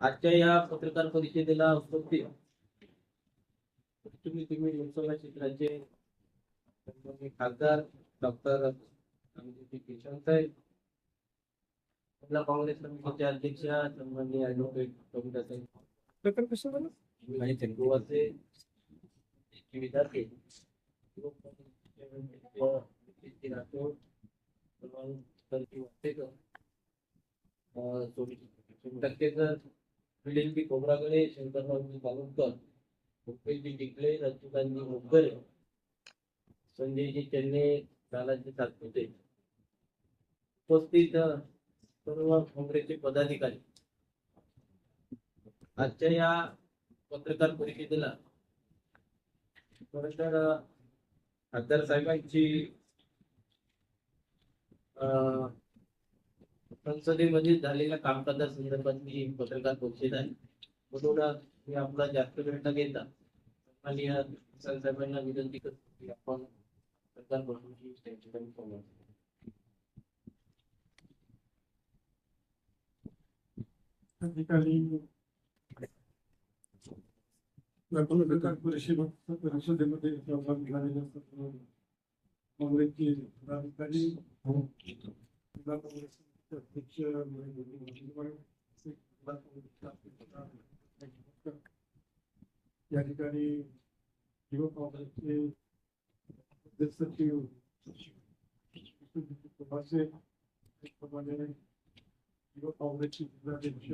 आजच्या या पत्रकार परिषदेला उपस्थित तुम्ही तुम्ही लोकसभा क्षेत्राचे खासदार डॉक्टर किशन साहेब आपला काँग्रेस समितीचे अध्यक्ष सन्माननीय ऍडव्होकेट कविता साहेब आणि गोवाचे विद्यार्थी राठोड सलमान सरकी वाटेकर अं, सोडी टक्केकर भूपेशजी टिकले रत्नकांतजी मोगरे संजयजी चन्ने दादाजी सातपुते. उपस्थित सर्व काँग्रेसचे पदाधिकारी. आजच्या या पत्रकार परिषदेला खरं तर खासदार साहेबांची संसदेमध्ये झालेल्या कामकाजा संदर्भात मी पत्रकार परिषद आहे म्हणून मी आपला जास्त वेळ न घेता माननीय खासदार साहेबांना विनंती करतो की आपण पत्रकार परिषदेची त्यांच्या ठिकाणी संवाद साधू. परिषदेमध्ये सहभाग घेणारे सर्व काँग्रेसचे पदाधिकारी जिल्हा काँग्रेसचे अध्यक्ष जिल्हा काँग्रेसचे या ठिकाणी युवक काँग्रेसचे अध्यक्ष सचिव प्रभासे त्याचप्रमाणे युवक काँग्रेसचे जिल्हाध्यक्ष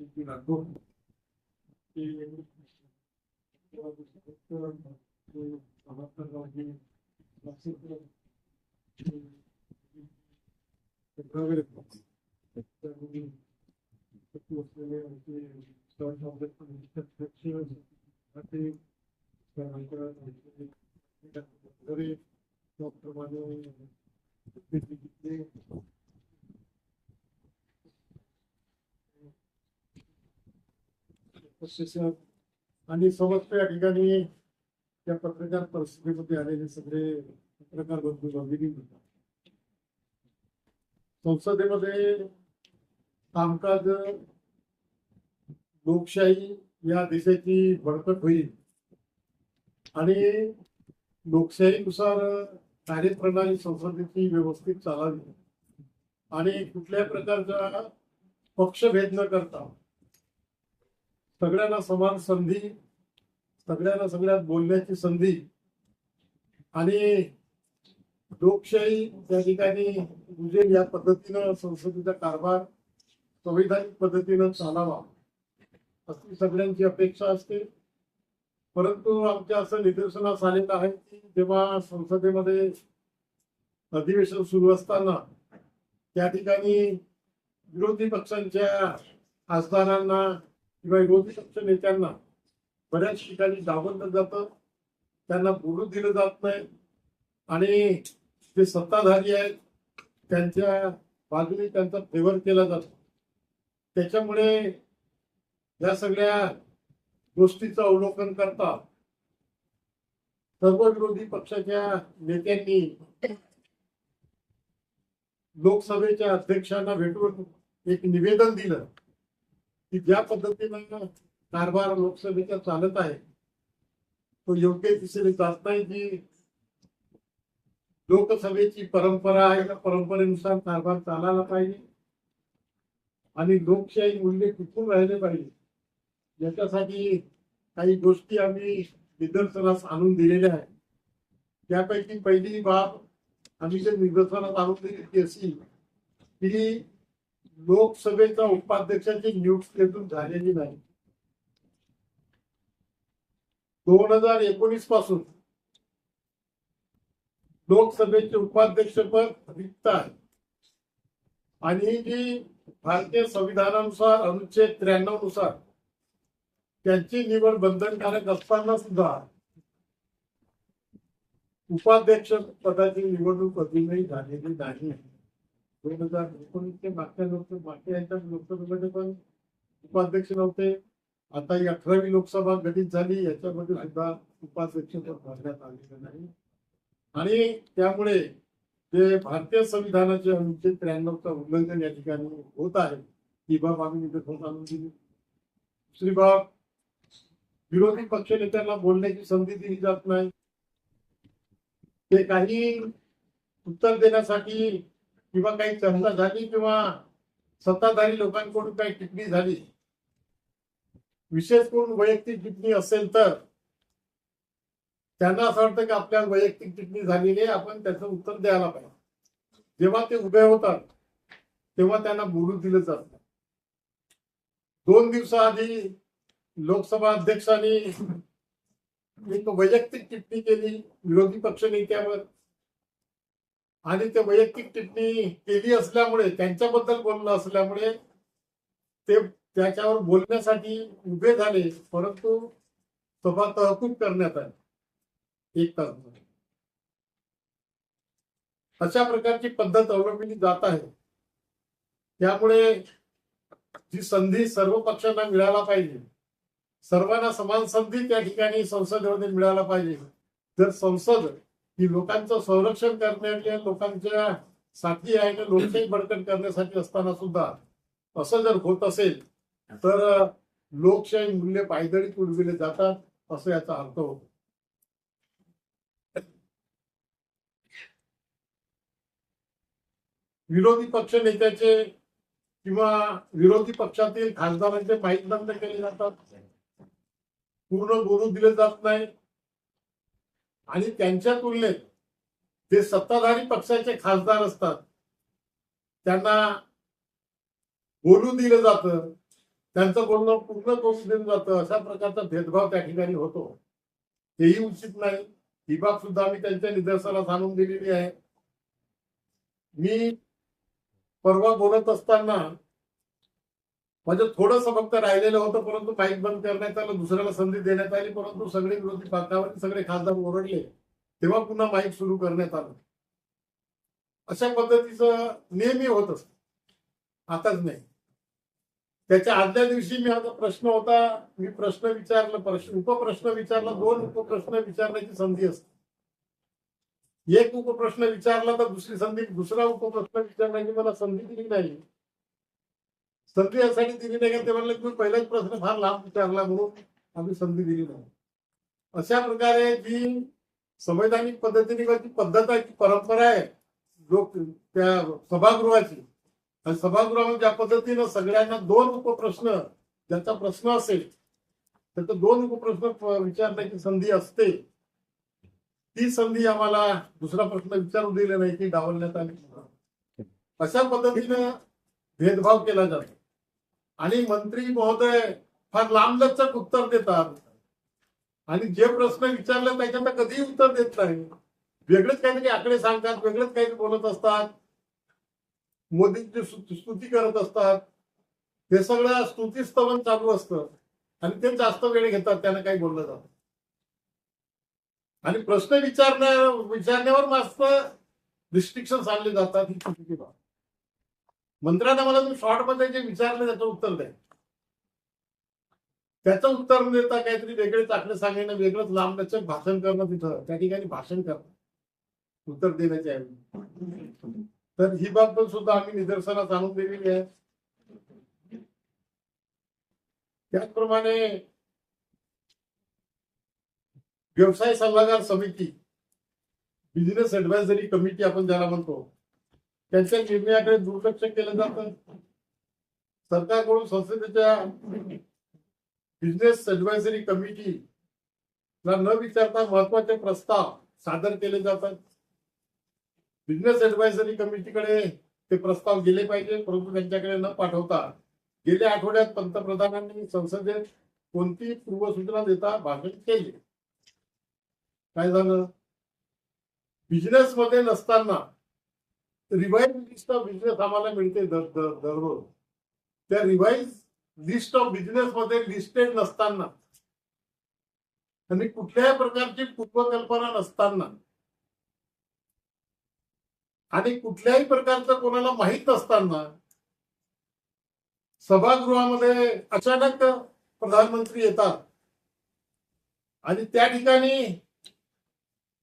पी. पी. राठोड ते ते आणि समस्त या ठिकाणी त्या पत्रकार परिस्थितीमध्ये आलेले सगळे प्रकार संसदेमध्ये कामकाज लोकशाही या देशाची बळकट होईल. आणि लोकशाहीनुसार कार्यप्रणाली संसदेची व्यवस्थित चालावी. आणि कुठल्याही प्रकारचा पक्षभेद न करता सगळ्यांना समान संधी सगळ्यांना सगळ्यात बोलण्याची संधी आणि लोकशाही त्या ठिकाणी रुजेल या पद्धतीनं संसदेचा कारभार संविधानिक पद्धतीनं चालावा अशी सगळ्यांची अपेक्षा असते. परंतु आमच्या असं निदर्शनास आलेलं आहे की जेव्हा संसदेमध्ये अधिवेशन सुरू असताना त्या ठिकाणी विरोधी पक्षांच्या खासदारांना किंवा विरोधी पक्ष नेत्यांना बऱ्याच ठिकाणी डावललं जातं. त्यांना बोलू दिलं जात नाही. आणि जे सत्ताधारी आहेत त्यांच्या बाजूने त्यांचा फेवर केला जातो. त्याच्यामुळे या सगळ्या गोष्टीचं अवलोकन करता सर्व विरोधी पक्षाच्या नेत्यांनी लोकसभेच्या अध्यक्षांना भेटून एक निवेदन दिलं की ज्या पद्धतीनं कारभार लोकसभेचा चालत आहे तो योग्य दिशेने जात नाही जी लोकसभेची परंपरा आहे त्या परंपरेनुसार कारभार चालायला पाहिजे. आणि लोकशाही मूल्य टिकून राहिले पाहिजे. याच्यासाठी काही गोष्टी आम्ही निदर्शनास आणून दिलेल्या आहेत. त्यापैकी पहिली बाब आम्ही जे निदर्शनास आणून दिली ती अशी की लोकसभेच्या उपाध्यक्षाची नियुक्ती अजून झालेली नाही. दोन हजार एकोणीसपासून लोकसभेचे उपाध्यक्षपद रिक्त आहे. आणि जी भारतीय संविधानानुसार अनुच्छेद त्र्याण्णवनुसार त्यांची निवड बंधनकारक असताना सुद्धा उपाध्यक्ष पदाची निवडणूक अजूनही झालेली नाही. दोन हजार एकोणीसचे मागच्या लोक मागच्या लोकसभेमध्ये पण उपाध्यक्ष नव्हते. आता ही अठरावी लोकसभा गठीत झाली याच्यामध्ये सुद्धा उपाध्यक्ष पद भरण्यात आलेलं नाही. आणि त्यामुळे जे भारतीय संविधानाचे अनुच्छेद त्र्याण्णवचा उल्लंघन या ठिकाणी होत आहे ही बाब आम्ही निदर्शनास आणून दिली दुसरी बाब विरोधी पक्षनेत्यांना बोलण्याची संधी दिली जात नाही. ते काही उत्तर देण्यासाठी किंवा काही चर्चा झाली किंवा सत्ताधारी लोकांकडून काही टिप्पणी झाली. विशेष करून वैयक्तिक टिप्पणी असेल तर त्यांना असं वाटतं की आपल्या वैयक्तिक टिप्पणी झालेली आहे आपण त्याचं उत्तर द्यायला पाहिजे. जेव्हा ते उभे होतात तेव्हा त्यांना बोलू दिलं जात. नाही दोन दिवसाआधी लोकसभा अध्यक्षांनी एक वैयक्तिक टिप्पणी केली विरोधी पक्ष नेत्यावर. आणि ते वैयक्तिक टिप्पणी केली असल्यामुळे त्यांच्याबद्दल बोलणं असल्यामुळे ते त्याच्यावर बोलण्यासाठी उभे झाले परंतु सभा तहकूब करण्यात आली. एक तास अशा प्रकारची पद्धत अवलंबली जात आहे. त्यामुळे जी संधी सर्व पक्षांना मिळायला पाहिजे. सर्वांना समान संधी त्या ठिकाणी संसदेमध्ये मिळायला पाहिजे. जर संसद ही लोकांचं संरक्षण करण्याच्या लोकांच्या साठी आहे आणि लोकशाही बळकट करण्यासाठी असताना सुद्धा असं जर होत असेल तर लोकशाही मूल्य पायदळीत उडविले जातात असं याचा अर्थ होतो. विरोधी पक्ष नेत्याचे किंवा विरोधी पक्षातील खासदारांचे माहीत बंद केले जातात. पूर्ण बोलू दिले जात नाही आणि त्यांच्या तुलनेत जे सत्ताधारी पक्षाचे खासदार असतात त्यांना बोलू दिलं जातं त्यांचं बोलणं पूर्ण करून दिलं जातं अशा प्रकारचा भेदभाव त्या ठिकाणी होतो. तेही उचित नाही. ही बाब सुद्धा आम्ही त्यांच्या निदर्शनास आणून दिलेली आहे. मी परवा बोलत असताना म्हणजे थोडस फक्त राहिलेलं होतं परंतु माईक बंद करण्यात आलं दुसऱ्याला संधी देण्यात आली परंतु सगळे विरोधी पाकावर सगळे खासदार ओरडले तेव्हा पुन्हा माईक सुरू करण्यात आलं. अशा पद्धतीचं नेहमी होत असत. आताच नाही. त्याच्या आदल्या दिवशी मी आता प्रश्न होता मी प्रश्न विचारला प्रश्न उपप्रश्न विचारला दोन उपप्रश्न विचारण्याची संधी असते. एक उपप्रश्न विचारला तर दुसरी संधी दुसरा उपप्रश्न विचारण्याची मला संधी दिली नाही. संधी यासाठी दिली नाही का? ते म्हणलं की पहिलाच प्रश्न फार लांब विचारला म्हणून आम्ही संधी दिली नाही. अशा प्रकारे जी संवैधानिक पद्धतीने किंवा जी पद्धत आहे ती परंपरा आहे लोक त्या सभागृहाची आणि सभागृहामध्ये ज्या पद्धतीनं सगळ्यांना दोन उपप्रश्न ज्याचा प्रश्न असेल त्याचा दोन उपप्रश्न विचारण्याची संधी असते. ती संधी आम्हाला दुसरा प्रश्न विचारू दिले नाही की डावलण्यात आली. अशा पद्धतीनं भेदभाव केला जातो. आणि मंत्री महोदय फार लांबलचक उत्तर देतात. आणि जे प्रश्न विचारले त्याच्यात कधीही उत्तर देत नाही. वेगळेच काहीतरी आकडे सांगतात वेगळेच काहीतरी बोलत असतात. मोदींची स्तुती करत असतात. हे सगळं स्तुतीस्तवन चालू असतं. आणि ते जास्त वेळ घेतात त्यांना काही बोललं जातं आणि प्रश्न विचारण्या विचारण्यावर मस्त रिस्ट्रिक्शन आणले जातात ही चुकीची बाब मंत्र्यांना मला तुम्ही शॉर्टमध्ये जे विचारले त्याचं उत्तर द्या. त्याचं उत्तर न देता काहीतरी वेगळे चाकणे सांगणं वेगळंच लांब लचक भाषण करणं तिथं त्या ठिकाणी भाषण करणं. उत्तर देण्याचे आहे. तर ही बाब पण सुद्धा आम्ही निदर्शनास आणून दिलेली आहे. त्याचप्रमाणे व्यवसाय सल्लागार समिती बिझनेस ऍडवायझरी कमिटी आपण ज्याला म्हणतो त्यांच्या निर्णयाकडे दुर्लक्ष केलं जातं. सरकारकडून संसदेच्या बिझनेस ऍडवायझरी कमिटीला न विचारता महत्त्वाचे प्रस्ताव सादर केले जातात. बिझनेस ऍडवायझरी कमिटीकडे ते प्रस्ताव गेले पाहिजे परंतु त्यांच्याकडे न पाठवता गेल्या आठवड्यात पंतप्रधानांनी संसदेत कोणती पूर्वसूचना देता भाषण केले. काय झालं? बिझनेस मध्ये नसताना रिवाईज लिस्ट ऑफ बिझनेस आम्हाला मिळते दर दर- दररोज. त्या रिवाईज लिस्ट ऑफ बिझनेस मध्ये लिस्टेड नसताना आणि कुठल्याही प्रकारची पूर्वकल्पना नसताना आणि कुठल्याही प्रकारचं कोणाला माहीत नसताना सभागृहामध्ये अचानक प्रधानमंत्री येतात. आणि त्या ठिकाणी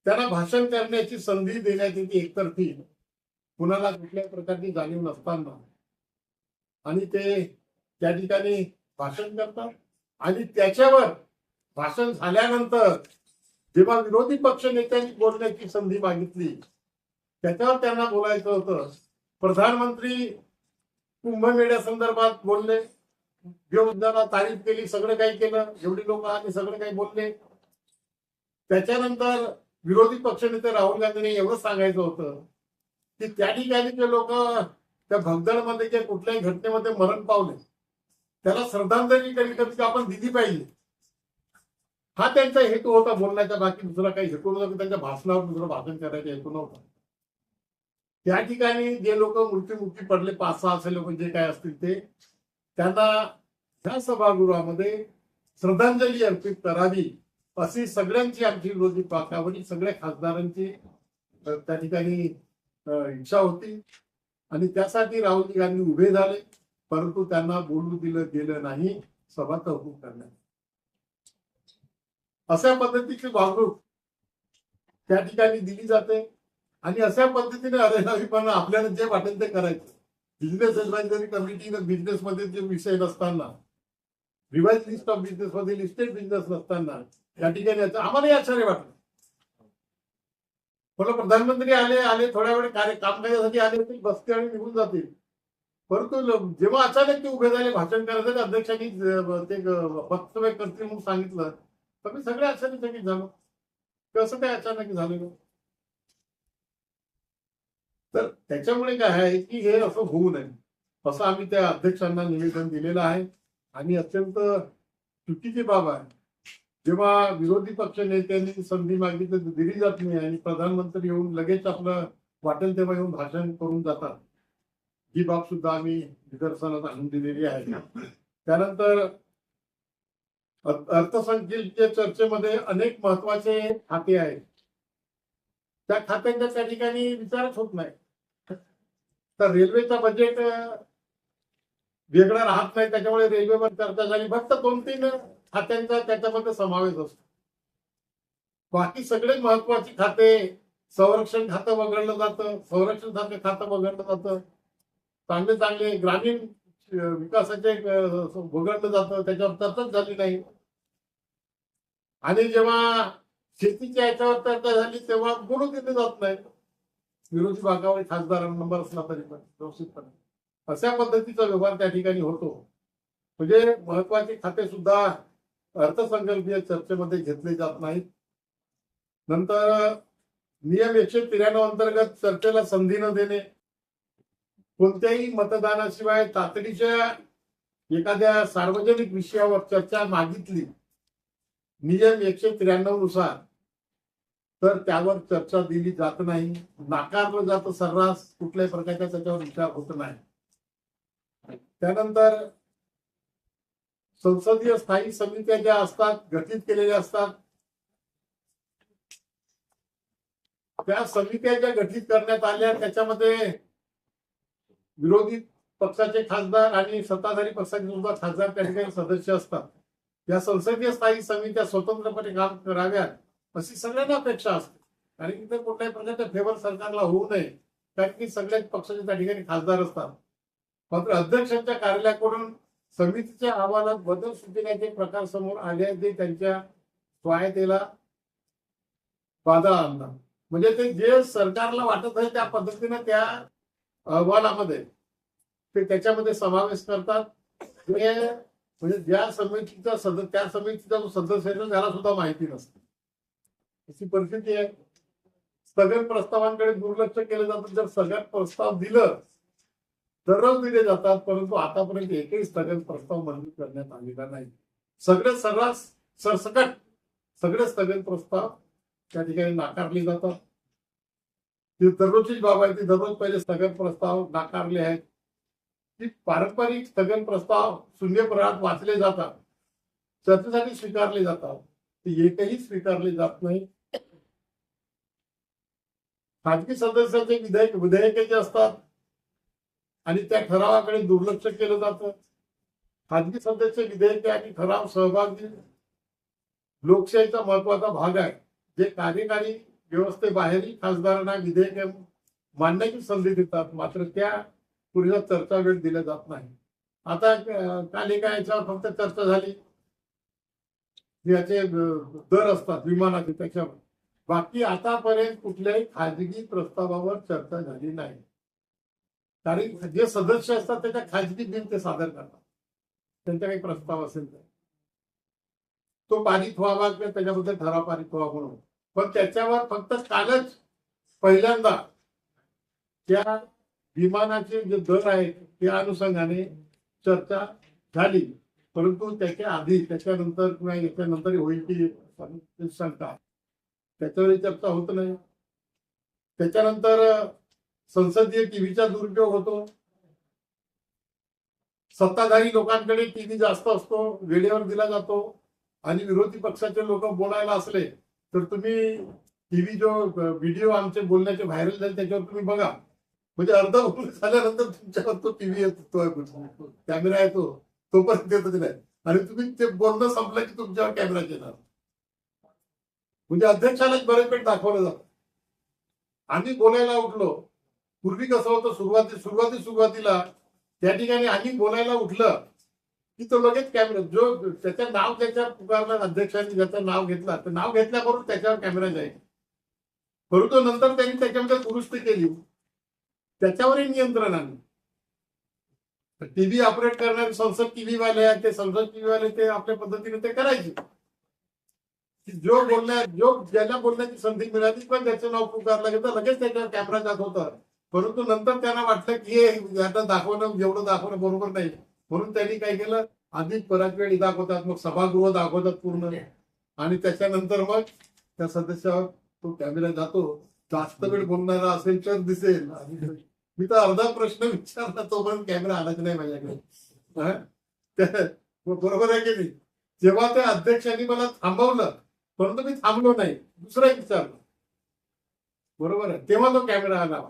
त्यांना भाषण करण्याची संधी देण्यात येते एकतर्फी कुणाला कुठल्याही प्रकारची जाणीव नसताना. आणि ते त्या ठिकाणी भाषण करतात. आणि त्याच्यावर भाषण झाल्यानंतर जेव्हा विरोधी पक्ष नेत्यांनी बोलण्याची संधी मागितली त्याच्यावर त्यांना बोलायचं होतं. प्रधानमंत्री कुंभमेळ्या संदर्भात बोलले. योगदाना तारीफ केली सगळं काही केलं. एवढी लोक आली सगळं काही बोलले. त्याच्यानंतर विरोधी पक्षनेते राहुल गांधींनी एवढं सांगायचं होतं की त्या ठिकाणी जे लोक त्या भगदडमध्ये किंवा कुठल्याही घटनेमध्ये मरण पावले त्याला श्रद्धांजली कधी कधी आपण दिली पाहिजे. हा त्यांचा हेतू होता बोलण्याचा बाकी दुसरा काही हेतू नव्हता त्यांच्या भाषणावर दुसरं भाषण करायचा हेतू नव्हता. त्या ठिकाणी जे लोक मृत्युमुखी पडले पाच सहा असे लोक जे काय असतील ते त्यांना ह्या सभागृहामध्ये श्रद्धांजली अर्पित करावी. अशी सगळ्यांची आमची विरोधी पक्षावरील सगळ्या खासदारांची त्या ठिकाणी इच्छा होती. आणि त्यासाठी राहुल गांधी उभे झाले. परंतु त्यांना बोलू दिलं गेलं नाही. सभा तहकूब करण्यात अशा पद्धतीची वागणूक त्या ठिकाणी दिली जाते. आणि अशा पद्धतीने अरेरावीपणा आपल्याला जे वाटेल ते करायचं. बिझनेस ऍडवायझरी कमिटीनं बिझनेस मध्ये जे विषय नसताना रिवाइज लिस्ट ऑफ बिझनेस मध्ये लिस्टेड बिझनेस नसताना या ठिकाणी याचं- आम्हालाही आश्चर्य वाटलं. मला प्रधानमंत्री आले आले थोड्या वेळ कार्य कामकाजासाठी आले होते बसते आणि निघून जातील. परंतु जेव्हा अचानक ते उभे झाले भाषण करायचं अध्यक्षांनी ते वक्तव्य करतील म्हणून सांगितलं तर मी सगळे आश्चर्यचकित झालो. कसं काय अचानक झालं तर त्याच्यामुळे काय आहे की हे असं होऊ नये. असं आम्ही त्या अध्यक्षांना निवेदन दिलेलं आहे. आणि अत्यंत चुकीची बाब आहे. जेव्हा विरोधी पक्ष नेत्यांनी संधी मागली तर दिली जात नाही आणि प्रधानमंत्री येऊन लगेच आपलं वाटेल तेव्हा येऊन भाषण करून जातात. ही बाब सुद्धा आम्ही निदर्शनात आणून दिलेली आहे. त्यानंतर अर्थसंकल्पीय चर्चेमध्ये अनेक महत्त्वाचे खाते आहेत. त्या खात्यांचा त्या ठिकाणी विचारच होत नाही. तर रेल्वेचा बजेट वेगळा राहत नाही त्याच्यामुळे रेल्वेवर चर्चा झाली. फक्त दोन तीन खात्यांचा त्याच्यामध्ये समावेश असतो. बाकी सगळे महत्वाची खाते संरक्षण खातं वगळलं जातं संरक्षण खाते खातं वगळलं जातं. चांगले चांगले ग्रामीण विकासाचे वगळलं जातं त्याच्यावर चर्चाच झाली नाही. आणि जेव्हा शेतीच्या याच्यावर चर्चा झाली तेव्हा बोलू दिले जात नाही. विरोधी भागावर खासदार नंबर असला तरी पण व्यवस्थितपणे. अशा पद्धतीचा व्यवहार त्या ठिकाणी होतो. म्हणजे महत्त्वाचे खाते सुद्धा अर्थसंकल्पीय चर्चेमध्ये घेतले जात नाहीत. नंतर नियम एकशे त्र्याण्णव अंतर्गत चर्चेला संधी न देणे कोणत्याही मतदानाशिवाय तातडीच्या एखाद्या सार्वजनिक विषयावर चर्चा मागितली नियम एकशे त्र्याण्णवनुसार तर त्यावर चर्चा दिली जात नाही. नाकारलं जातं सर्रास कुठल्याही प्रकारचा त्याच्यावर विचार होत नाही. त्यानंतर संसदीय स्थायी समित्या ज्या असतात गठीत केलेल्या असतात त्या समित्या ज्या गठीत करण्यात आल्या त्याच्यामध्ये विरोधी पक्षाचे खासदार आणि सत्ताधारी पक्षाचे सुद्धा खासदार त्या ठिकाणी सदस्य असतात. या संसदीय स्थायी समित्या स्वतंत्रपणे काम कराव्यात अशी सगळ्यांना अपेक्षा असते. कारण की ते कुठल्याही प्रकारच्या फेवर सरकारला होऊ नये कारण की सगळ्याच पक्षाचे त्या ठिकाणी खासदार असतात. मात्र अध्यक्षांच्या कार्यालयाकडून समितीच्या अहवालात बदल सुचण्याचे प्रकार समोर आले ते त्यांच्या स्वायत्तेला बाधा आणला म्हणजे ते जे सरकारला वाटत आहे त्या पद्धतीने त्या अहवालामध्ये ते त्याच्यामध्ये समावेश करतात. ते म्हणजे ज्या समितीचा सदस्य त्या समितीचा जो सदस्य आहे त्याला सुद्धा माहिती नसते. अशी परिस्थिती आहे. स्थगन प्रस्तावांकडे दुर्लक्ष केलं जातं. जर सगळ्यात प्रस्ताव दिलं दररोज दिले जातात परंतु आतापर्यंत एकही स्थगन प्रस्ताव मंजूर करण्यात आलेला नाही. सगळे सर्रास सरसकट सगळे स्थगन प्रस्ताव त्या ठिकाणी नाकारले जातात. ती दररोजचीच बाब आहे ती दररोज पहिले स्थगन प्रस्ताव नाकारले आहेत. ती पारंपरिक स्थगन प्रस्ताव शून्य प्रहारात वाचले जातात. चर्चेसाठी स्वीकारले जातात. ते एकही स्वीकारले जात नाही. खाजगी सदस्याचे विधेयक विधेयके जे असतात आणि त्या ठरावाकडे दुर्लक्ष केलं जातं. खाजगी सदस्य विधेयक आणि ठराव सहभागी लोकशाहीचा महत्त्वाचा भाग आहे. जे कार्यकारी व्यवस्थेबाहेरही खासदारांना विधेयके मांडण्याची संधी देतात मात्र त्या पुरेसा चर्चा वेळ दिला जात नाही. आता काल एका याच्यावर फक्त चर्चा झाली. याचे दर असतात विमानाचे त्याच्यावर. बाकी आतापर्यंत कुठल्याही खाजगी प्रस्तावावर चर्चा झाली नाही. कारण जे सदस्य असतात त्याच्या खाजगी बिल ते सादर करतात. त्यांचा काही प्रस्ताव असेल तर. तो पारित व्हावा किंवा त्याच्याबद्दल ठराव पारित व्हावा म्हणून. पण त्याच्यावर फक्त कालच पहिल्यांदा त्या विमानाचे जे दर आहेत त्या अनुषंगाने चर्चा झाली. परंतु त्याच्या आधी त्याच्यानंतर किंवा याच्यानंतर होईल की ते त्याच्यावरही त्याच्यावर चर्चा होत नाही. त्याच्यानंतर संसदीय टीव्हीचा दुरुपयोग होतो. सत्ताधारी लोकांकडे टीव्ही जास्त असतो वेळेवर दिला जातो आणि विरोधी पक्षाचे लोक बोलायला असले तर तुम्ही टीव्ही जो व्हिडिओ आमचे बोलण्याचे व्हायरल झाले त्याच्यावर तुम्ही बघा. म्हणजे अर्धा झाल्यानंतर तुमच्यावर तो टीव्ही येतो कॅमेरा येतो तोपर्यंत येतो दिलाय आणि तुम्ही ते बोलणं संपलं की तुमच्यावर कॅमेरा येणार. म्हणजे अध्यक्षालाच बरेच वेळ दाखवलं जात. आम्ही बोलायला उठलो पूर्वी कसं होतं सुरुवाती सुरुवाती सुरुवातीला त्या ठिकाणी आम्ही बोलायला उठलं की तो लगेच कॅमेरा जो त्याचं नाव त्याच्या पुकारला अध्यक्षांनी ज्याचं नाव घेतला तर नाव घेतल्याबरोबर त्याच्यावर कॅमेरा जाईल. परंतु नंतर त्यांनी त्याच्यामध्ये दुरुस्ती केली. त्याच्यावरही नियंत्रण आणलं. टीव्ही ऑपरेट करणारे संसद टीव्ही वाले आहेत ते संसद टीव्ही वाले ते आपल्या पद्धतीने ते करायचे. जो बोलण्या जो ज्याला बोलण्याची संधी मिळाली पण त्याचं नाव पुकारलं गेलं लगेच त्याच्यावर कॅमेरा जात होता. परंतु नंतर त्यांना वाटलं की हे आता दाखवणं जेवढं दाखवणं बरोबर नाही. म्हणून त्यांनी काय केलं? आधी बराच वेळ दाखवतात मग सभागृह दाखवतात पूर्ण. आणि त्याच्यानंतर मग त्या सदस्यावर तो कॅमेरा जातो. जास्त वेळ बोलणारा असेल तर दिसेल. आणि मी तर अर्धा प्रश्न विचारला तोपर्यंत कॅमेरा आलाच नाही माझ्याकडे. बरोबर आहे की नाही? जेव्हा त्या अध्यक्षांनी मला थांबवलं परंतु मी थांबलो नाही. दुसरा विचारलं. बरोबर आहे. तेव्हा तो कॅमेरा आला.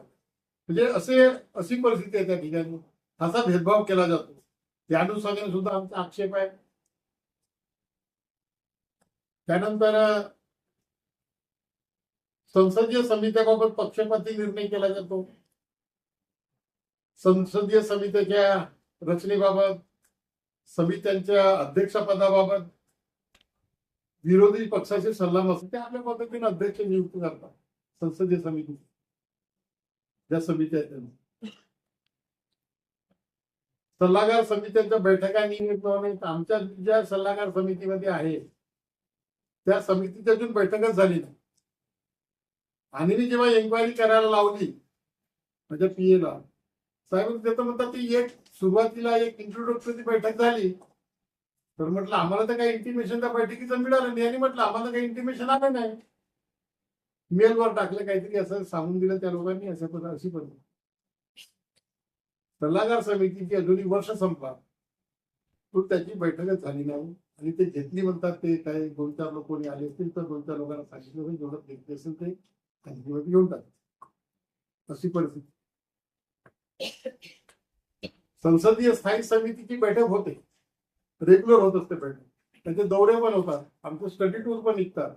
म्हणजे असे अशी परिस्थिती आहे त्या ठिकाणी. असा भेदभाव केला जातो. त्या अनुषंगाने सुद्धा आमचा आक्षेप आहे. त्यानंतर संसदीय समित्याबाबत पक्षपाती निर्णय केला जातो. संसदीय समित्याच्या रचनेबाबत समित्यांच्या अध्यक्षपदाबाबत विरोधी पक्षाचे सल्ला नसते ते आपल्या पद्धतीने अध्यक्ष नियुक्त करतात संसदीय समिती ज्या समित्या सल्लागार समित्यांच्या बैठका नियमित आमच्या ज्या सल्लागार समितीमध्ये आहे त्या समितीच्या अजून बैठकच झाली नाही. आणि मी जेव्हा एन्क्वायरी करायला लावली माझ्या पीएला साहेब ते तर म्हणतात की एक सुरुवातीला एक इंट्रोडक्टरी बैठक झाली. तर म्हटलं आम्हाला तर काही इंटिमेशन त्या बैठकीचं मिळालं नाही आणि म्हटलं आम्हाला काही इंटिमेशन आलं नाही. मेलवर टाकलं काहीतरी असं सांगून दिलं त्या लोकांनी असं पण अशी पण. सल्लागार समितीची अजूनही वर्ष संपला पण त्याची बैठकच झाली नाही. आणि ते घेतली म्हणतात ते काय दोन चार लोक कोणी आले असतील तर दोन चार लोकांना सांगितलं जेवढं घेतले असेल ते त्यांच्यावर घेऊन टाकतात अशी परिस्थिती. संसदीय स्थायी समितीची बैठक होते. रेग्युलर होत असते बैठक. त्याचे दौरे पण होतात. आमचे स्टडी टूर पण निघतात.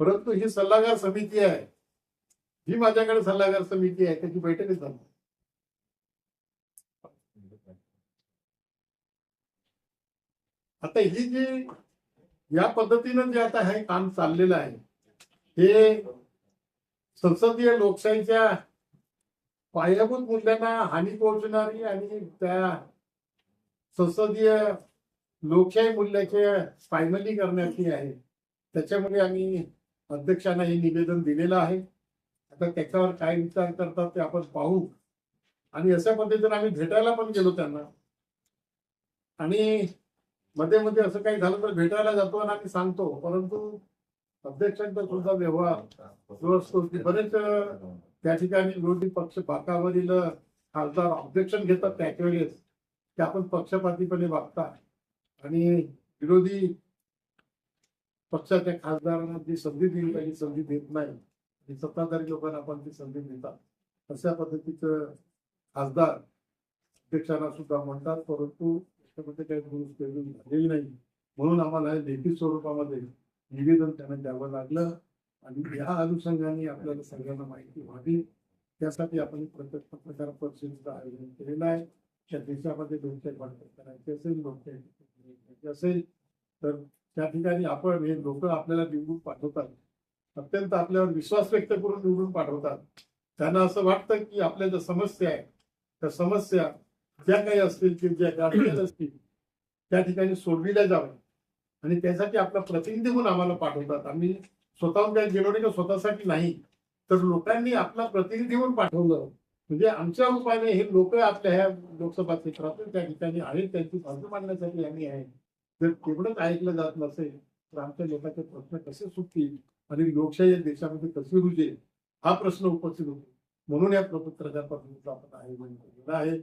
परंतु ही सल्लागार समिती आहे. ही माझ्याकडे सल्लागार समिती आहे त्याची बैठकच झाली. आता ही जी या पद्धतीनं जे आता हे काम चाललेलं आहे हे संसदीय लोकशाहीच्या पायाभूत मूल्यांना हानी पोहोचणारी आणि त्या संसदीय लोकशाही मूल्याचे फायनली करण्याची आहे. त्याच्यामुळे आम्ही अध्यक्षांना हे निवेदन दिलेलं आहे. आता त्याच्यावर काय विचार करतात ते आपण पाहू. आणि अशा पद्धतीने आम्ही भेटायला पण गेलो त्यांना. आणि मध्ये मध्ये असं काही झालं तर भेटायला जातो आणि आम्ही सांगतो. परंतु अध्यक्षांचा सुद्धा व्यवहार जो असतो की बरेच त्या ठिकाणी विरोधी पक्ष बाकावरील खासदार ऑब्जेक्शन घेतात त्यावेळेस. ते आपण पक्षपातीपणे वागता. आणि विरोधी पक्षाच्या खासदारांना जी संधी दिली पाहिजे संधी देत नाही. आणि सत्ताधारी लोकांना आपण ती संधी देतात. अशा पद्धतीचं खासदार अध्यक्षांना सुद्धा म्हणतात परंतु त्याच्यामध्ये काही दुरुस्ती झालेली नाही. म्हणून आम्हाला हे लेखी स्वरूपामध्ये निवेदन त्यांना द्यावं लागलं. आणि या अनुषंगाने आपल्याला सगळ्यांना माहिती व्हावी. त्यासाठी आपण प्रत्येक पत्रकार परिषदेचं आयोजन केलेलं आहे. त्या देशामध्ये लोकशाही बळकट करायची असेल लोकशाही असेल तर त्या ठिकाणी आपण हे लोक आपल्याला निवडून पाठवतात. अत्यंत आपल्यावर विश्वास व्यक्त करून निवडून पाठवतात. त्यांना असं वाटतं की आपल्या ज्या समस्या आहे त्या समस्या ज्या काही असतील किंवा ज्या गाडीला असतील त्या ठिकाणी सोडविल्या जाव्या आणि त्यासाठी आपला प्रतिनिधी म्हणून आम्हाला पाठवतात. आम्ही स्वतःहून काही गेलो नाही स्वतःसाठी नाही. तर लोकांनी आपला प्रतिनिधी म्हणून पाठवलं. म्हणजे आमच्या रूपाने हे लोक आपल्या ह्या लोकसभा क्षेत्रातून त्या ठिकाणी आहेत त्यांची बाजू मांडण्यासाठी आम्ही आहे. जर तेवढंच ऐकलं जात नसेल तर आमच्या लोकांचे प्रश्न कसे सुटतील आणि लोकशाही या देशामध्ये कशी रुजेल हा प्रश्न उपस्थित होतो. म्हणून या पत्रकार परिषदेचं आपण आयोजन आहे.